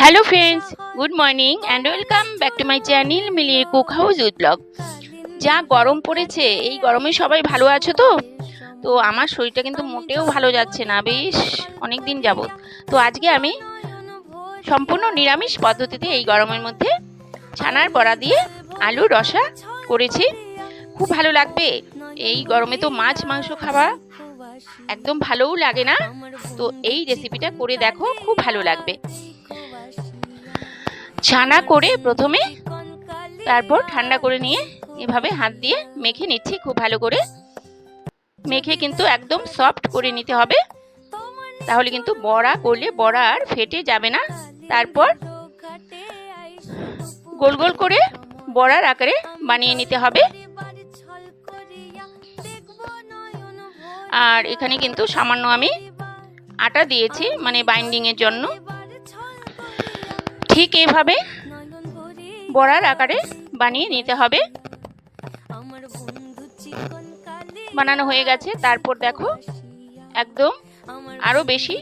Hello friends good morning and welcome back to my channel মিলিয়ে cook house with blog যা গরম পড়েছে, এই গরমে সবাই ভালো আছো তো? তো আমার শরীরটা কিন্তু মোটেও ভালো যাচ্ছে না, বেশ অনেক দিন যাবত তো আজকে আমি সম্পূর্ণ নিরামিষ পদ্ধতিতে এই গরমের মধ্যে ছানার বড়া দিয়ে আলু রসা করেছি। খুব ভালো লাগবে। এই গরমে তো মাছ, মাংস খাওয়া একদম ভালোও লাগে না। তো এই রেসিপিটা করে দেখো, খুব ভালো লাগবে। ছানা করে প্রথমে তারপর ঠান্ডা করে নিয়ে এভাবে হাত দিয়ে মেখে নিচ্ছি খুব ভালো করে। মেখে কিন্তু একদম সফট করে নিতে হবে। তাহলে কিন্তু বড়া করলে বড়া আর ফেটে যাবে না। তারপর গোল গোল করে বড়ার আকারে বানিয়ে নিতে হবে। আর এখানে কিন্তু সামান্য আমি আটা দিয়েছি মানে বাইন্ডিংয়ের জন্য। ঠিক এইভাবে বড়ার আকারে বানিয়ে নিতে হবে। বানানো হয়ে গেছে। তারপর দেখো, একদম আরও বেশি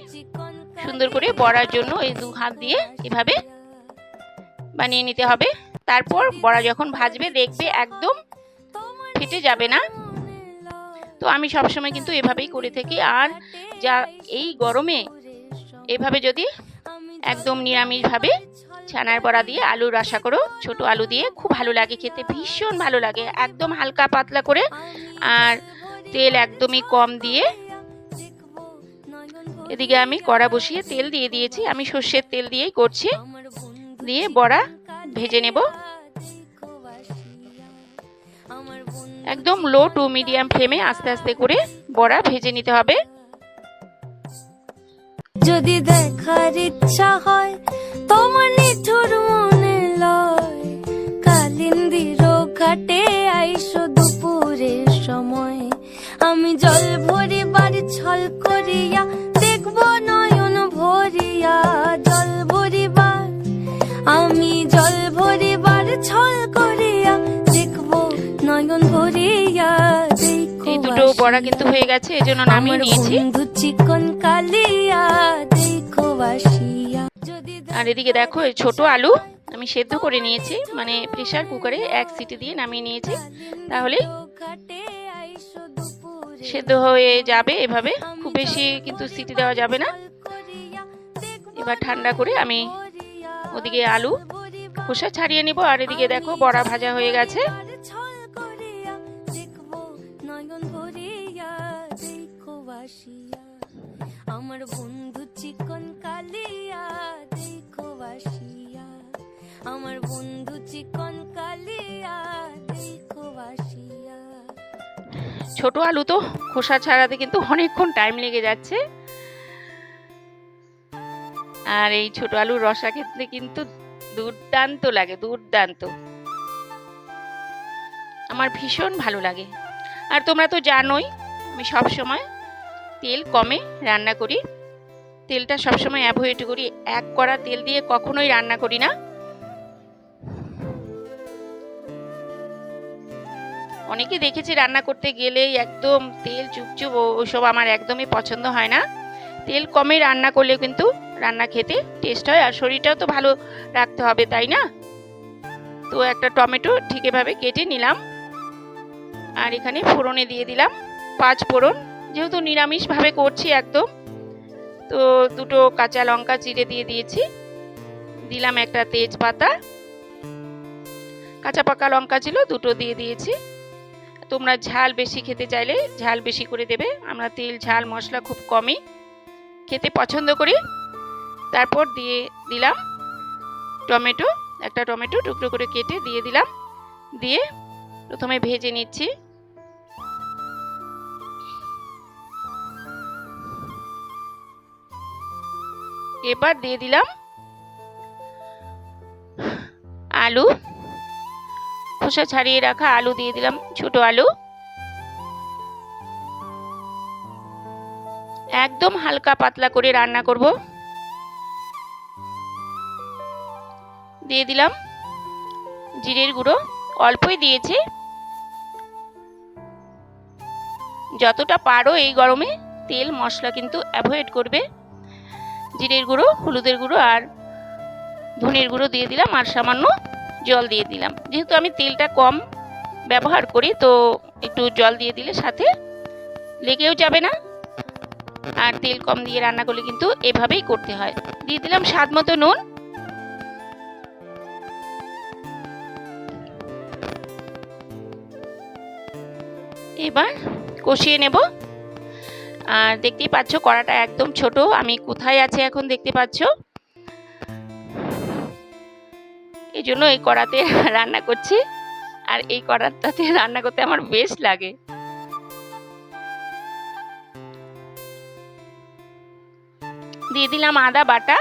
সুন্দর করে বড়ার জন্য এই দু হাত দিয়ে এভাবে বানিয়ে নিতে হবে। তারপর বড়া যখন ভাজবে, দেখবে একদম ফেটে যাবে না। তো আমি সবসময় কিন্তু এভাবেই করে থাকি। আর যা এই গরমে এভাবে যদি একদম নিরামিষভাবে ছানার বড়া দিয়ে আলু রসা করো, ছোট আলু দিয়ে খুব ভালো লাগে খেতে, ভীষণ ভালো লাগে। একদম হালকা পাতলা করে আর তেল একদমই কম দিয়ে এদিকে আমি কড়া বসিয়ে তেল দিয়ে দিয়েছি। আমি সর্ষের তেল দিয়েই করছি। দিয়ে বড়া ভেজে নেব। একদম লো টু মিডিয়াম ফ্লেমে আস্তে আস্তে করে বড়া ভেজে নিতে হবে। যদি দেখার ইচ্ছা হয় তোমার নিঠুর মনে বড়া কিন্তু হয়ে গেছে এজন্য নামিয়ে নিয়েছি। চিকন কালিয়া দেখো আর এদিকে দেখো এই ছোট আলু আমি সেদ্ধ করে নিয়েছি মানে প্রেসার কুকারে এক সিটি দিয়ে নামিয়ে নিয়েছি। তাহলে সেদ্ধ হয়ে যাবে এভাবে খুব বেশি কিন্তু সিটি দেওয়া যাবে না। এবার ঠান্ডা করে আমি ওদিকে আলু খোসা ছাড়িয়ে নিব আর এদিকে দেখো বড়া ভাজা হয়ে গেছে। বাসিয়া আমার বন্ধু চিকন কালিয়া, দেখো বাসিয়া। আমার বন্ধু চিকন কালিয়া, দেখো বাসিয়া। ছোট আলু তো, খোসা ছাড়াতে কিন্তু অনেকক্ষণ টাইম লেগে যাচ্ছে। আর এই ছোট আলুর রসা খেতে কিন্তু দুর্দান্ত লাগে, দুর্দান্ত। আমার ভীষণ ভালো লাগে। আর তোমরা তো জানোই, আমি সব সময় তেল কমে রান্না করি। তেলটা সবসময় অ্যাভয়েড করি। এক কড়া তেল দিয়ে কখনোই রান্না করি না। অনেকে দেখেছি রান্না করতে গেলেই একদম তেল চুপচুপ ওসব আমার একদমই পছন্দ হয় না। তেল কমে রান্না করলে কিন্তু রান্না খেতে টেস্ট হয়। আর শরীরটাও তো ভালো রাখতে হবে, তাই না? তো একটা টমেটো ঠিক এভাবে কেটে নিলাম। আর এখানে ফোড়নে দিয়ে দিলাম। পাঁচ ফোড়ন। যেহেতু নিরামিষভাবে করছি একদম, তো দুটো কাঁচা লঙ্কা চিড়ে দিয়ে দিয়েছি। দিলাম একটা তেজপাতা, কাঁচা পাকা লঙ্কা ছিল দুটো দিয়ে দিয়েছি। তোমরা ঝাল বেশি খেতে চাইলে ঝাল বেশি করে দেবে, আমরা তেল, ঝাল, মশলা খুব কমই খেতে পছন্দ করি। তারপর দিয়ে দিলাম টমেটো, একটা টমেটো টুকরো করে কেটে দিয়ে দিলাম, দিয়ে প্রথমে ভেজে নিচ্ছি। এবার দিয়ে দিলাম আলু। খোসা ছাড়িয়ে রাখা আলু দিয়ে দিলাম, ছোট আলু। একদম হালকা পাতলা করে রান্না করব। দিয়ে দিলাম জিরের গুঁড়ো, অল্পই দিয়েছি। যতটা পারো এই গরমে তেল, মশলা কিন্তু অ্যাভয়েড করবে। জিরের গুঁড়ো, হলুদের গুঁড়ো আর ধনের গুঁড়ো দিয়ে দিলাম আর সামান্য জল দিয়ে দিলাম। যেহেতু আমি তেলটা কম ব্যবহার করি, তো একটু জল দিয়ে দিলে সাথে লেগেও যাবে না। আর তেল কম দিয়ে রান্না করলে কিন্তু এভাবেই করতে হয়। দিয়ে দিলাম স্বাদ মতো নুন। এবার কষিয়ে নেব। আর দেখতেই পাচ্ছ কড়াটা একদম ছোট। আমি কোথায় আছে এখন দেখতে পাচ্ছ? এই জন্য এই কড়াতে রান্না করছি। আর এই কড়াটাতে রান্না করতে আমার বেশ লাগে। দিয়ে দিলাম আদা বাটা।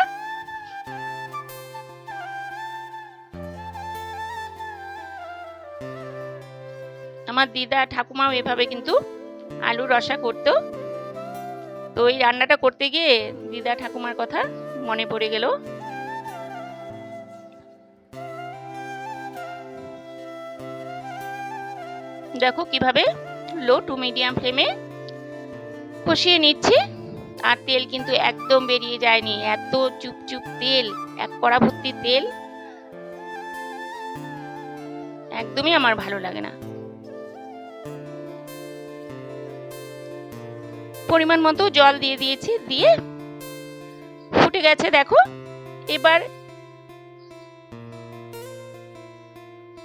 আমার দিদা ঠাকুমাও এভাবে কিন্তু আলু রসা করতো। তো এই রান্নাটা করতে গিয়ে দিদা ঠাকুমার কথা মনে পড়ে গেল। দেখো কীভাবে লো টু মিডিয়াম ফ্লেমে কষিয়ে নিচ্ছি। আর তেল কিন্তু একদম বেরিয়ে যায়নি, এত চুপচুপ তেল, এক কড়া ভর্তি তেল। একদমই আমার ভালো লাগে না। পরিমাণ মতো জল দিয়ে দিয়েছি, দিয়ে ফুটে গেছে, দেখো। এবার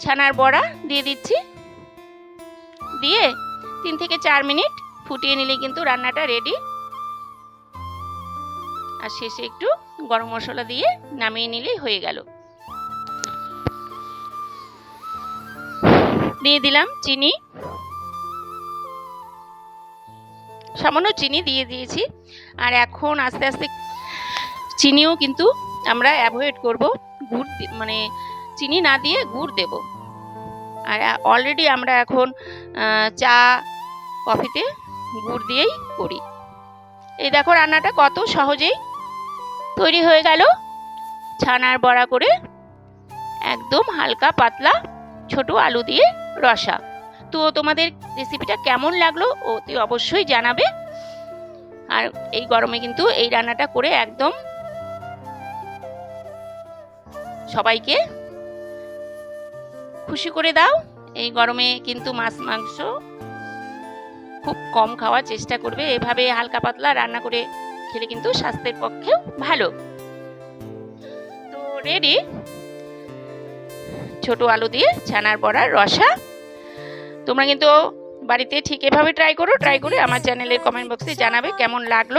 ছানার বড়া দিয়ে দিচ্ছি। দিয়ে তিন থেকে চার মিনিট ফুটিয়ে নিলে কিন্তু রান্নাটা রেডি আর শেষে একটু গরম মশলা দিয়ে নামিয়ে নিলেই হয়ে গেল। দিয়ে দিলাম চিনি। সামান্য চিনি দিয়ে দিয়েছি। আর এখন আস্তে আস্তে চিনিও কিন্তু আমরা অ্যাভয়েড করব। গুড় মানে চিনি না দিয়ে গুড় দেব। আর অলরেডি আমরা এখন চা, কফিতে গুড় দিয়েই করি। এই দেখো রান্নাটা কত সহজেই তৈরি হয়ে গেল। ছানার বড়া করে একদম হালকা পাতলা ছোট আলু দিয়ে রসা। তো তোমাদের রেসিপিটা কেমন লাগল অতি অবশ্যই জানাবে। আর এই গরমে কিন্তু এই রান্নাটা করে একদম সবাইকে খুশি করে দাও। এই গরমে কিন্তু মাছ, মাংস খুব কম খাওয়ার চেষ্টা করবে। এভাবে হালকা পাতলা রান্না করে খেলে কিন্তু স্বাস্থ্যের পক্ষেও ভালো। তো রেডি ছোট আলু দিয়ে ছানার বড়ার রসা তোমরা কিন্তু বাড়িতে ঠিক এভাবে ট্রাই করো ট্রাই করে আমার চ্যানেলের কমেন্ট বক্সে জানাবে কেমন লাগল।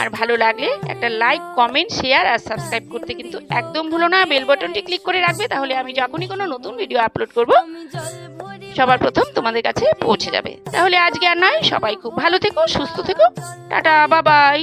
আর ভালো লাগলে একটা লাইক কমেন্ট শেয়ার আর সাবস্ক্রাইব করতে কিন্তু একদম ভুলো না। বেল বাটনটি ক্লিক করে রাখবে, তাহলে আমি যখনই কোনো নতুন ভিডিও আপলোড করব, সবার প্রথম তোমাদের কাছে পৌঁছে যাবে। তাহলে আজকে আর নয়, সবাই খুব ভালো থেকো, সুস্থ থেকো। টাটা বাবাই